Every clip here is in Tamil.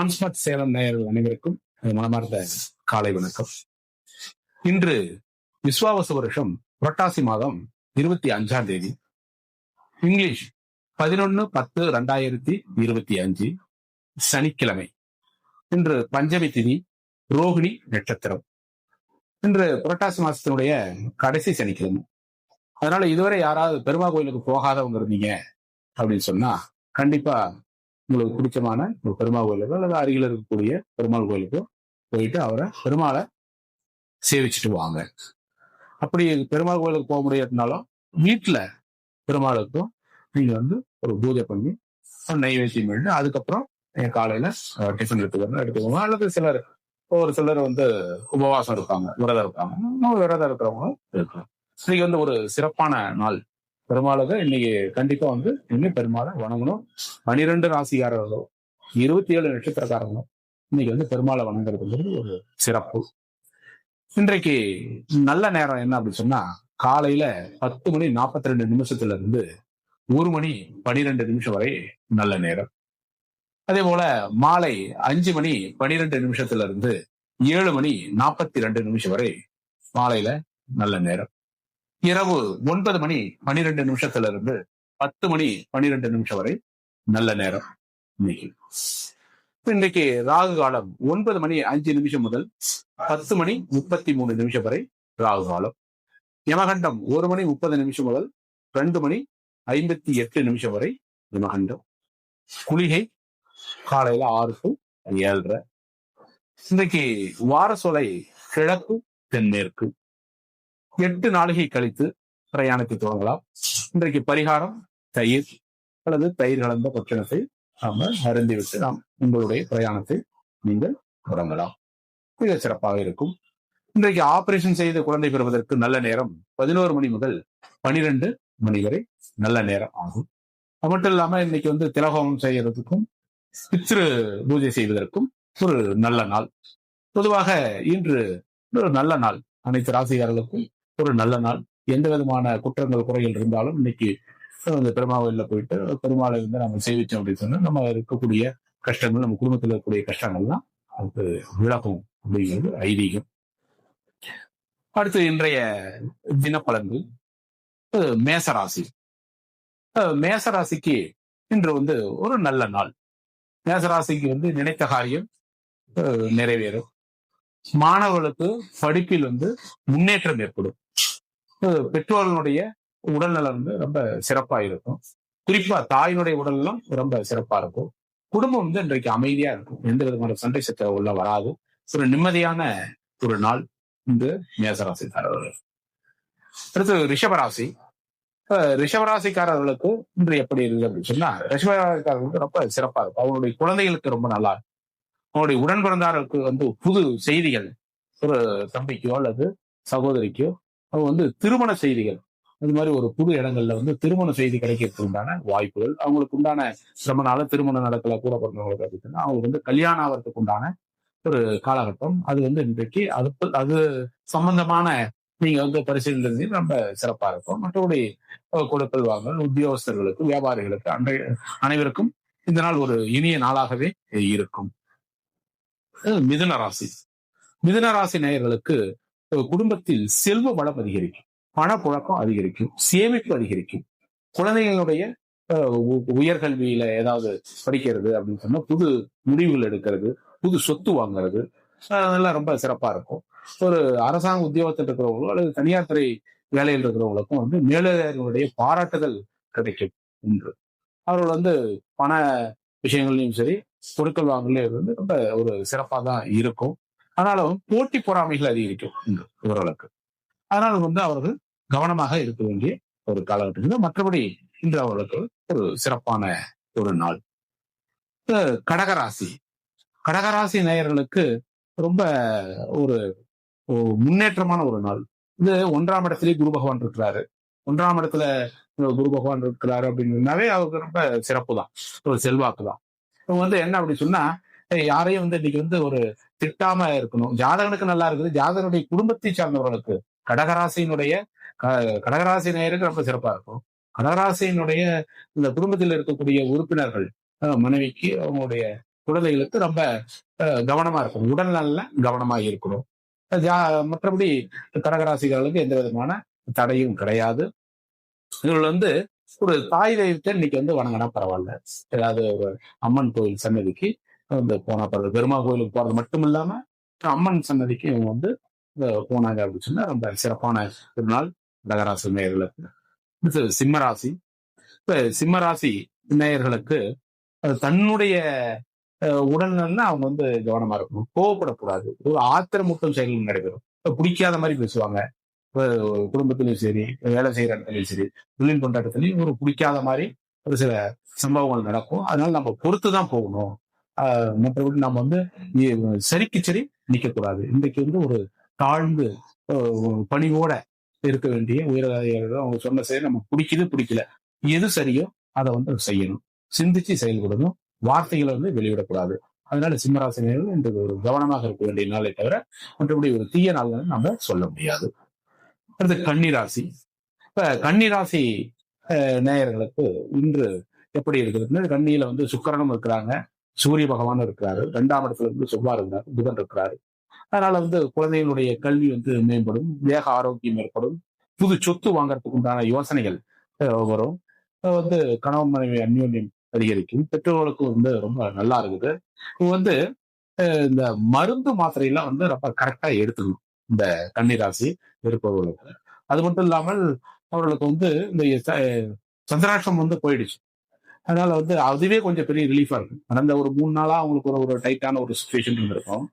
ஆன்ஸ்மார்ட் சேலம் நேயர்கள் அனைவருக்கும் மனமார்ந்த காலை வணக்கம். இன்று விஸ்வாவச வருஷம் புரட்டாசி மாதம் இருபத்தி அஞ்சாம் தேதி. இங்கிலீஷ் பதினொன்னு பத்து ரெண்டாயிரத்தி இருபத்தி அஞ்சு சனிக்கிழமை. இன்று பஞ்சமி திதி ரோகிணி நட்சத்திரம். இன்று புரட்டாசி மாசத்தினுடைய கடைசி சனிக்கிழமை. அதனால இதுவரை யாராவது பெருமா கோயிலுக்கு போகாதவங்க இருந்தீங்க அப்படின்னு சொன்னா கண்டிப்பா உங்களுக்கு பிடிச்சமான ஒரு பெருமாள் கோயிலுக்கோ அல்லது அருகில் இருக்கக்கூடிய பெருமாள் கோயிலுக்கோ போயிட்டு அவரை பெருமாளை சேவிச்சுட்டு வாங்க. அப்படி பெருமாள் கோயிலுக்கு போக முடியாதுனாலும் வீட்டில் பெருமாளுக்கும் நீங்கள் வந்து ஒரு பூஜை பண்ணி ஒரு நைவேத்தியம் பண்ணி அதுக்கப்புறம் என் காலையில டிஃபன் எடுத்துக்கணும் எடுத்துக்கோங்க அல்லது சிலர் ஒரு சிலர் வந்து உபவாசம் இருப்பாங்க விரதம் இருப்பாங்க. விரதம் இருக்கிறவங்க இருக்கலாம். இன்னைக்கு வந்து ஒரு சிறப்பான நாள். பெருமாளுக்கு இன்னைக்கு கண்டிப்பா வந்து இன்னும் பெருமாளை வணங்கணும். பனிரெண்டு ராசிக்காரர்களோ இருபத்தி ஏழு நட்சத்திரக்காரங்களும் இன்னைக்கு வந்து பெருமாளை வணங்குறதுங்கிறது ஒரு சிறப்பு. இன்றைக்கு நல்ல நேரம் என்ன அப்படின்னு சொன்னா காலையில பத்து மணி நாற்பத்தி ரெண்டு நிமிஷத்துல இருந்து ஒரு மணி பனிரெண்டு நிமிஷம் வரை நல்ல நேரம். அதே போல மாலை அஞ்சு மணி பனிரெண்டு நிமிஷத்துல இருந்து ஏழு மணி நாற்பத்தி ரெண்டு நிமிஷம் வரை மாலையில நல்ல நேரம். இரவு ஒன்பது மணி பனிரெண்டு நிமிஷத்துல இருந்து பத்து மணி பனிரெண்டு நிமிஷம் வரை நல்ல நேரம் இன்னைக்கு. இன்றைக்கு ராகு காலம் ஒன்பது மணி அஞ்சு நிமிஷம் முதல் பத்து மணி முப்பத்தி மூணு நிமிஷம் வரை ராகு காலம். யமகண்டம் ஒரு மணி முப்பது நிமிஷம் முதல் ரெண்டு மணி ஐம்பத்தி எட்டு நிமிஷம் வரை யமகண்டம். குளிகை காலையில ஆறு டு ஏழரை. இன்றைக்கு வாரசொலை கிழக்கு தென்மேற்கு. எட்டு நாளிகை கழித்து பிரயாணத்தை துவங்கலாம் இன்றைக்கு பரிகாரம் தயிர் அல்லது தயிர் கலந்த பட்சணத்தை நாம அருந்திவிட்டு நாம் உங்களுடைய பிரயாணத்தை நீங்கள் தொடங்கலாம். மிக சிறப்பாக இருக்கும். இன்றைக்கு ஆபரேஷன் செய்து குழந்தை பெறுவதற்கு நல்ல நேரம் பதினோரு மணி முதல் பனிரெண்டு மணி வரை நல்ல நேரம் ஆகும். அது மட்டும் இல்லாம இன்னைக்கு வந்து திலகோமம் செய்யறதுக்கும் பித்ரு பூஜை செய்வதற்கும் ஒரு நல்ல நாள். பொதுவாக இன்று ஒரு நல்ல நாள். அனைத்து ராசிகாரர்களுக்கும் ஒரு நல்ல நாள். எந்த விதமான குற்றங்கள் குறைகள் இருந்தாலும் இன்னைக்கு அந்த பெருமாவில் போயிட்டு பெருமாளை வந்து நம்ம சேவிச்சோம் அப்படின்னு சொன்னா நம்ம இருக்கக்கூடிய கஷ்டங்கள் நம்ம குடும்பத்தில் இருக்கக்கூடிய கஷ்டங்கள்லாம் அது விலகும் அப்படிங்கிறது ஐதீகம். அடுத்து இன்றைய தினப்பலன்கள். மேசராசி. அஹ் மேசராசிக்கு இன்று வந்து ஒரு நல்ல நாள். மேசராசிக்கு வந்து நினைத்த காரியம் நிறைவேறும். மாணவர்களுக்கு படிப்பில் வந்து முன்னேற்றம் ஏற்படும். பெற்றோர்களுடைய உடல்நலம் வந்து ரொம்ப சிறப்பா இருக்கும். குறிப்பா தாயினுடைய உடல்நலம் ரொம்ப சிறப்பா இருக்கும். குடும்பம் வந்து இன்றைக்கு அமைதியா இருக்கும். எந்த விதமான சண்டை சச்சரவு உள்ள வராது. ஒரு நிம்மதியான ஒரு நாள் இந்த மேசராசிக்காரர்கள். அடுத்து ரிஷபராசி. அஹ் ரிஷபராசிக்காரர்களுக்கு இன்று எப்படி இருக்கு அப்படின்னு சொன்னா ரிஷபராசிக்காரர்களுக்கு ரொம்ப சிறப்பா இருக்கும். அவங்களுடைய குழந்தைகளுக்கு ரொம்ப நல்லா இருக்கும். அவங்களுடைய உடன் பிறந்தார்களுக்கு வந்து புது செய்திகள் ஒரு தம்பிக்கோ அல்லது சகோதரிக்கோ வந்து திருமண செய்திகள். அது மாதிரி ஒரு புது இடங்கள்ல வந்து திருமண செய்தி கிடைக்கிறதுக்கு உண்டான வாய்ப்புகள். அவங்களுக்கு உண்டான ரொம்ப நாள திருமணம் நடக்கல கூட பிறந்தவங்களுக்கு அப்படின்னா அவங்களுக்கு வந்து கல்யாணம் ஆகிறதுக்கு உண்டான ஒரு காலகட்டம். அது வந்து இன்றைக்கு அது அது சம்பந்தமான நீங்க வந்து பரிசீலனை ரொம்ப சிறப்பா இருக்கும். மற்றபடி கொடுக்கல் வாங்கல் உத்தியோகஸ்தர்களுக்கு வியாபாரிகளுக்கு அன்றைய அனைவருக்கும் இந்த நாள் ஒரு இனிய நாளாகவே இருக்கும். மிதுன ராசி. மிதுன ராசி நேயர்களுக்கு குடும்பத்தில் செல்வ வளம் அதிகரிக்கும் பணப்புழக்கம் அதிகரிக்கும் சேமிப்பு அதிகரிக்கும். குழந்தைகளுடைய அஹ், உ- உயர்கல்வியில ஏதாவது படிக்கிறது அப்படின்னு சொன்னா புது முடிவுகள் எடுக்கிறது புது சொத்து வாங்குறது அதெல்லாம் ரொம்ப சிறப்பா இருக்கும். ஒரு அரசாங்க உத்தியோகத்தில் இருக்கிறவங்களோ அல்லது தனியார் துறை வேலையில் இருக்கிறவங்களுக்கும் வந்து மேலதிகாரிகளுடைய பாராட்டுதல் கிடைக்கும் என்று அவர்கள் வந்து பண விஷயங்கள்லையும் சரி பொருட்கள் வாங்கலையும் வந்து ரொம்ப ஒரு சிறப்பாக தான் இருக்கும். ஆனாலும் போட்டி பொறாமைகள் அதிகரிக்கும் இவர்களுக்கு அதனால வந்து அவர்கள் கவனமாக இருக்க வேண்டிய ஒரு காலகட்டம். மற்றபடி இன்று அவர்களுக்கு ஒரு சிறப்பான ஒரு நாள். கடகராசி. கடகராசி நேயர்களுக்கு ரொம்ப ஒரு முன்னேற்றமான ஒரு நாள். இது ஒன்றாம் இடத்திலே குரு பகவான் இருக்கிறாரு. ஒன்றாம் இடத்துல குரு பகவான் இருக்கிறாரு அப்படின்னாவே அவருக்கு ரொம்ப சிறப்பு தான் ஒரு செல்வாக்கு தான் இவங்க வந்து என்ன அப்படின்னு சொன்னா யாரையும் வந்து இன்னைக்கு வந்து ஒரு திட்டாம இருக்கணும். ஜாதகனுக்கு நல்லா இருக்குது. ஜாதகனுடைய குடும்பத்தை சார்ந்தவர்களுக்கு கடகராசியினுடைய க- கடகராசி நேயருக்கு ரொம்ப சிறப்பா இருக்கும். கடகராசியினுடைய இந்த குடும்பத்தில் இருக்கக்கூடிய உறுப்பினர்கள் மனைவிக்கு அவங்களுடைய குழந்தைகளுக்கு ரொம்ப அஹ், கவனமா இருக்கணும். உடல் நல கவனமா இருக்கணும். ஜா- மற்றபடி கடகராசிகளுக்கு எந்த விதமான தடையும் கிடையாது. இதில் வந்து ஒரு தாய் தெய்வத்தை இன்னைக்கு வந்து வணங்கினா பரவாயில்ல. ஏதாவது ஒரு அம்மன் கோயில் சன்னதிக்கு இந்த போனா பெருமா பெருமாள் கோயிலுக்கு போறது மட்டும் இல்லாம அம்மன் சன்னதிக்கு இவங்க வந்து போனாங்க அப்படின்னு சொன்னா ரொம்ப சிறப்பான திருநாள் கடகராசி நேயர்களுக்கு. சிம்மராசி. இப்ப சிம்மராசி நேயர்களுக்கு தன்னுடைய உடல்நலன்னா அவங்க வந்து கவனமா இருக்கணும். கோவப்படக்கூடாது. ஒரு ஆத்திரமூட்டும் செயல்கள் நடைபெறும். பிடிக்காத மாதிரி பேசுவாங்க. குடும்பத்திலையும் சரி வேலை செய்யற இடத்துலையும் சரி தொழில் கொண்டாட்டத்துலையும் ஒரு பிடிக்காத மாதிரி ஒரு சில சம்பவங்கள் நடக்கும். அதனால நம்ம பொறுத்து தான் போகணும். மற்றபடி நம்ம வந்து சரிக்கு சரி நிக்க கூடாது இன்றைக்கு வந்து ஒரு தாழ்ந்து பணிவோட இருக்க வேண்டிய உயரதிகாரிகள் அவங்க சொன்ன சரி நம்ம பிடிக்குது பிடிக்கல. எது சரியோ அதை வந்து செய்யணும். சிந்திச்சு செயல்படணும் வார்த்தைகளை வந்து வெளியிடக்கூடாது. அதனால சிம்மராசினியர்கள் இன்றைக்கு ஒரு கவனமாக இருக்க வேண்டிய நாளை தவிர மற்றபடி ஒரு தீய நாள் நம்ம சொல்ல முடியாது. அடுத்து கன்னிராசி. இப்ப கன்னிராசி அஹ், நேயர்களுக்கு இன்று எப்படி இருக்குதுன்னு கண்ணியில வந்து சுக்கரனும் இருக்கிறாங்க. சூரிய பகவான் இருக்கிறாரு ரெண்டாம் இடத்துல இருந்து செவ்வாய் இருக்கிறாரு புதன் இருக்கிறாரு. அதனால வந்து குழந்தைகளுடைய கல்வி வந்து மேம்படும் தேக ஆரோக்கியம் ஏற்படும் புது சொத்து வாங்கறதுக்கு உண்டான யோசனைகள் வரும். வந்து கணவன் மனைவி அந்யோன்யம் அதிகரிக்கும் பெற்றோர்களுக்கும் வந்து ரொம்ப நல்லா இருக்குது. இப்போ வந்து இந்த மருந்து மாத்திரையெல்லாம் வந்து ரொம்ப கரெக்டா எடுத்துக்கணும் இந்த கன்னிராசி இருப்பவர்களுக்கு அது மட்டும் இல்லாமல் அவர்களுக்கு வந்து இந்த ச- சந்திராஷ்டம் வந்து போயிடுச்சு. அதனால வந்து அதுவே கொஞ்சம் பெரிய ரிலீஃபா இருக்கு கடந்த ஒரு மூணு நாளா அவங்களுக்கு ஒரு ஒரு டைட்டான ஒரு சுச்சுவேஷன் இருந்திருக்கும்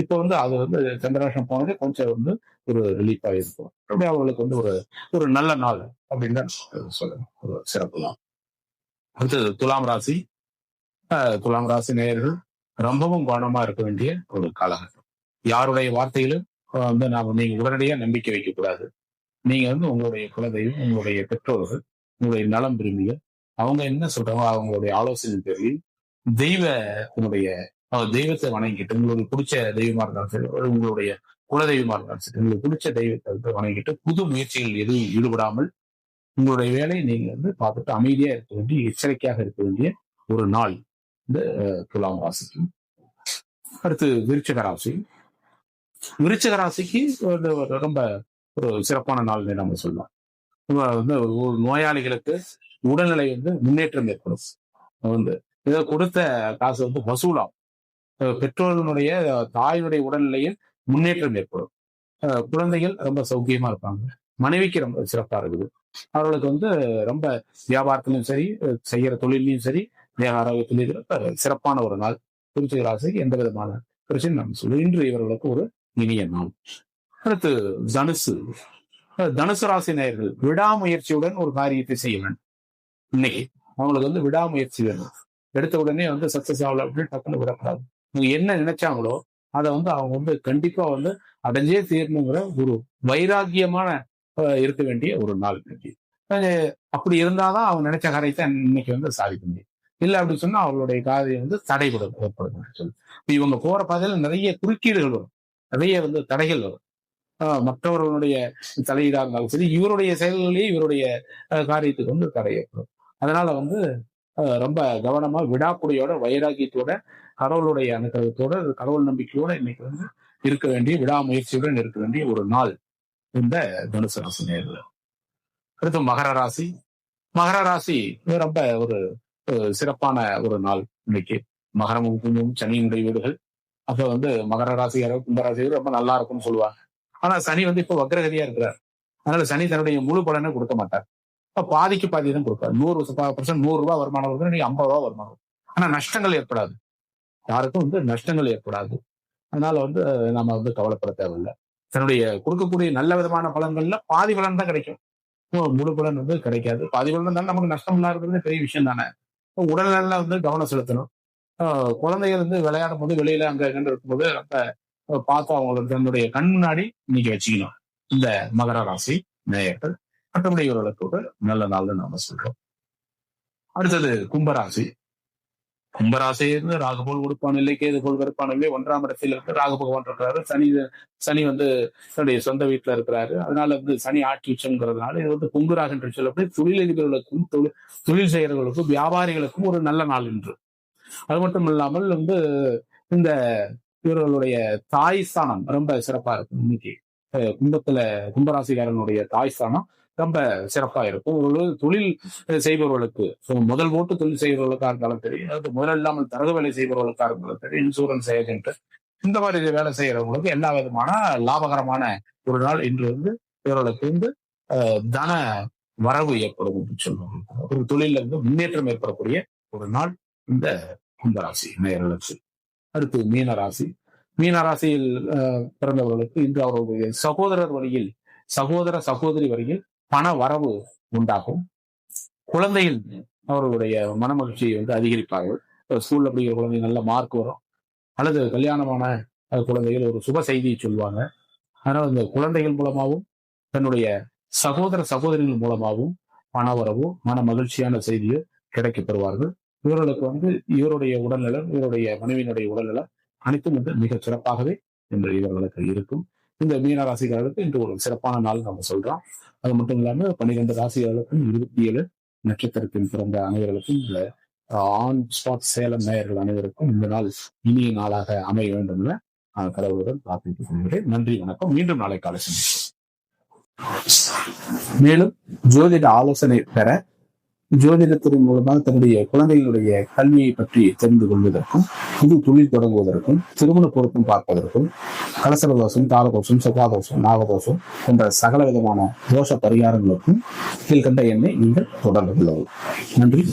இப்போ வந்து அது வந்து சந்திராஷ்டம் போனதே கொஞ்சம் வந்து ஒரு ரிலீஃபா இருக்கும். அப்படியே அவங்களுக்கு வந்து ஒரு ஒரு நல்ல நாள் அப்படின்னு தான் சொல்லுங்க ஒரு சிறப்பு தான். அடுத்தது துலாம் ராசி. துலாம் ராசி நேயர்கள் ரொம்பவும் கவனமா இருக்க வேண்டிய ஒரு காலகட்டம். யாருடைய வார்த்தையிலும் வந்து நாம நீங்க உடனடியா நம்பிக்கை வைக்க கூடாது நீங்க வந்து உங்களுடைய குலதெய்வம் உங்களுடைய பெற்றோர்கள் உங்களுடைய நலம் விரும்பிய அவங்க என்ன சொல்றாங்க அவங்களுடைய ஆலோசனை பேரி தெய்வ உங்களுடைய தெய்வத்தை வணங்கிட்டு உங்களுக்கு பிடிச்ச தெய்வமா இருந்தாலும் சரி உங்களுடைய குலதெய்வமா இருந்தாலும் சரி உங்களுக்கு பிடிச்ச தெய்வத்தை வணங்கிட்டு புது முயற்சிகள் எதுவும் ஈடுபடாமல் உங்களுடைய வேலையை நீங்க வந்து பார்த்துட்டு அமைதியா இருக்க வேண்டிய எச்சரிக்கையாக இருக்க வேண்டிய ஒரு நாள் இந்த அஹ், துலாம் ராசிக்கு. அடுத்து விருச்சிக ராசி. ராசிக்கு ரொம்ப ஒரு சிறப்பான நாள் நம்ம சொல்லலாம். வந்து ஒரு நோயாளிகளுக்கு உடல்நிலை வந்து முன்னேற்றம் ஏற்படும். வந்து இதை கொடுத்த காசு வந்து வசூலாகும். பெற்றோர்களுடைய தாயினுடைய உடல்நிலையில் முன்னேற்றம் ஏற்படும். குழந்தைகள் ரொம்ப சௌக்கியமா இருப்பாங்க. மனைவிக்கு ரொம்ப சிறப்பா இருக்குது. அவர்களுக்கு வந்து ரொம்ப வியாபாரத்திலையும் சரி செய்யற தொழிலையும் சரி தேக ஆரோக்கியத்திலையும் ரொம்ப சிறப்பான ஒரு நாள். திருச்சி ராசிக்கு எந்த விதமான பிரச்சனை நம்ம சொல்லு இன்று இவர்களுக்கு ஒரு இனிய நாள். அடுத்து தனுசு. தனுசு ராசி நேயர்கள் விடாமுயற்சியுடன் ஒரு காரியத்தை செய்ய வேண்டும். இன்னைக்கு அவங்களுக்கு வந்து விடாமுயற்சி வேணும். எடுத்த உடனே வந்து சக்சஸ் ஆகல அப்படின்னு டக்குன்னு விடக்கூடாது. அவங்க என்ன நினைச்சாங்களோ அதை வந்து அவங்க வந்து கண்டிப்பா வந்து அடைஞ்சே தீரணுங்கிற ஒரு வைராக்கியமான அஹ், இருக்க வேண்டிய ஒரு நாள் இன்னைக்கு. அப்படி இருந்தாதான் அவங்க நினைச்ச காரியத்தை இன்னைக்கு வந்து சாதிக்க முடியும். இல்லை அப்படின்னு சொன்னா அவங்களுடைய காரியம் வந்து தடைபடும் ஏற்படும் சொல்லி. இவங்க போற பாதையில நிறைய குறுக்கீடுகள் வரும். நிறைய வந்து தடைகள் வரும். ஆஹ் மற்றவர்களுடைய தலையீடா இருந்தாலும் சரி இவருடைய செயல்களிலேயே இவருடைய அஹ், காரியத்துக்கு வந்து தடை ஏற்படும். அதனால வந்து அஹ், ரொம்ப கவனமா விடாப்புடையோட வைராகியத்தோட கடவுளுடைய அனுகிரகத்தோட கடவுள் நம்பிக்கையோட இன்னைக்கு வந்து இருக்க வேண்டிய விடாமுயற்சியுடன் இருக்க வேண்டிய ஒரு நாள் இந்த தனுசு ராசி நேரில் அடுத்து மகர ராசி. மகர ராசி இது ரொம்ப ஒரு சிறப்பான ஒரு நாள் இன்னைக்கு. மகரமும் கும்பமும் சனியினுடைய வீடுகள். அப்ப வந்து மகர ராசியாரோ கும்பராசியாரோ ரொம்ப நல்லா இருக்கும்னு சொல்லுவாங்க. ஆனா சனி வந்து இப்போ வக்ரகதியா இருக்கிறார். அதனால சனி தன்னுடைய முழு பலனை கொடுக்க மாட்டார். இப்போ பாதிக்கு பாதி தான் கொடுப்பார் நூறு பர்சன்ட் நூறு ரூபாய் வருமானம் வருது நீங்க ஐம்பது ரூபா வருமானம் ஆனா நஷ்டங்கள் ஏற்படாது. யாருக்கும் வந்து நஷ்டங்கள் ஏற்படாது. அதனால வந்து நம்ம வந்து கவலைப்பட தேவையில்லை. தன்னுடைய கொடுக்கக்கூடிய நல்ல விதமான பலன்கள்ல பாதி பலன் தான் கிடைக்கும். முழு பலன் வந்து கிடைக்காது. பாதி பலன் இருந்தாலும் நமக்கு நஷ்டம் இல்லாத பெரிய விஷயம் தானே. உடல்நல வந்து கவனம் செலுத்தணும். ஆஹ் குழந்தைகள் வந்து விளையாடும் போது வெளியில அங்க கண்டு இருக்கும்போது ரொம்ப அஹ் பார்த்து அவங்களுக்கு தன்னுடைய கண் முன்னாடி இன்னைக்கு வச்சுக்கணும். இந்த மகர ராசி நேயர்கள். மற்றபடி இவர்களுக்கு நல்ல நாள்னு நாம சொல்றோம். அடுத்தது கும்பராசி. கும்பராசி இருந்து ராகு கொடுப்பான் இல்லை கேது போல் வெறுப்பான் இல்லை ஒன்றாம் இடத்தில் இருக்கு ராகு பகவான் இருக்கிறாரு. சனி சனி வந்து தன்னுடைய சொந்த வீட்டுல இருக்கிறாரு. அதனால வந்து சனி ஆட்சி உச்சம்ங்கிறதுனால இது வந்து குங்குராக என்று சொல்லப்படி தொழிலதிபர்களுக்கும் தொழில் தொழில் செய்கிறவர்களுக்கும் வியாபாரிகளுக்கும் ஒரு நல்ல நாள் என்று அது மட்டும் இல்லாமல் வந்து இந்த இவர்களுடைய தாய் ஸ்தானம் ரொம்ப சிறப்பா இருக்கும். இன்னைக்கு கும்பத்துல கும்பராசிக்காரனுடைய தாய் ஸ்தானம் ரொம்ப சிறப்பா இருக்கும். ஒரு தொழில் செய்பவர்களுக்கு முதல் ஓட்டு தொழில் செய்பவர்களுக்கா இருந்தாலும் சரி அதாவது முதல் இல்லாமல் தரகு வேலை செய்பவர்களுக்கா இருந்தாலும் சரி இன்சூரன்ஸ் ஏஜென்ட் இந்த மாதிரி வேலை செய்யறவங்களுக்கு எல்லா விதமான லாபகரமான ஒரு நாள் இன்று வந்து இவர்களுக்கு வந்து தன வரவு ஏற்படும் என்று சொல்லுவாங்க. ஒரு தொழில இருந்து முன்னேற்றம் ஏற்படக்கூடிய ஒரு நாள் இந்த கும்பராசி நேரலட்சி அடுத்து மீனராசி மீனராசியில் அஹ், பிறந்தவர்களுக்கு இன்று அவர்களுடைய சகோதரர் வழியில் சகோதர சகோதரி வழியில் பண வரவு உண்டாகும். குழந்தைகள் அவர்களுடைய மனமகிழ்ச்சியை வந்து அதிகரிப்பார்கள். ஸ்கூல்ல படிக்கிற குழந்தை நல்ல மார்க் வரும். அல்லது கல்யாணமான குழந்தைகள் ஒரு சுப செய்தியை சொல்லுவாங்க அதனால இந்த குழந்தைகள் மூலமாகவும் தன்னுடைய சகோதர சகோதரிகள் மூலமாகவும் பண வரவோ மன மகிழ்ச்சியான செய்தியை கிடைக்க பெறுவார்கள். இவர்களுக்கு வந்து இவருடைய உடல்நலம் இவருடைய மனைவியினுடைய உடல்நலம் அனைத்தும் வந்து மிக சிறப்பாகவே இன்று இவர்களுக்கு இருக்கும். இந்த மீன இன்று ஒரு சிறப்பான நாள் நம்ம சொல்றோம். அது மட்டும் இல்லாம பன்னிரெண்டு ராசிகளுக்கும் இருபத்தி ஏழு நட்சத்திரத்தில் பிறந்த அனைவர்களுக்கும் இந்த ஆன் ஸ்பாட் சேலம் நேயர்கள் அனைவருக்கும் இந்த நாள் இனிய நாளாக அமைய வேண்டும் என கடவுளுடன் பிரார்த்தித்துக் கொள்கிறேன். நன்றி வணக்கம். மீண்டும் நாளை காலை சந்திப்போம். மேலும் ஜோதிட ஆலோசனை பெற ஜோதிடத்தின் மூலமாக தன்னுடைய குழந்தைகளுடைய கல்வியை பற்றி தெரிந்து கொள்வதற்கும் புது தொழில் தொடங்குவதற்கும் திருமண பொருத்தம் பார்ப்பதற்கும் கலசர தோஷம் தாரதோஷம் செவ்வாதோஷம் நாகதோஷம் போன்ற சகல விதமான தோஷ பரிகாரங்களுக்கும் கீழ்கண்ட எண்ணை நீங்கள் தொடர்பு கொள்ளவும் நன்றி.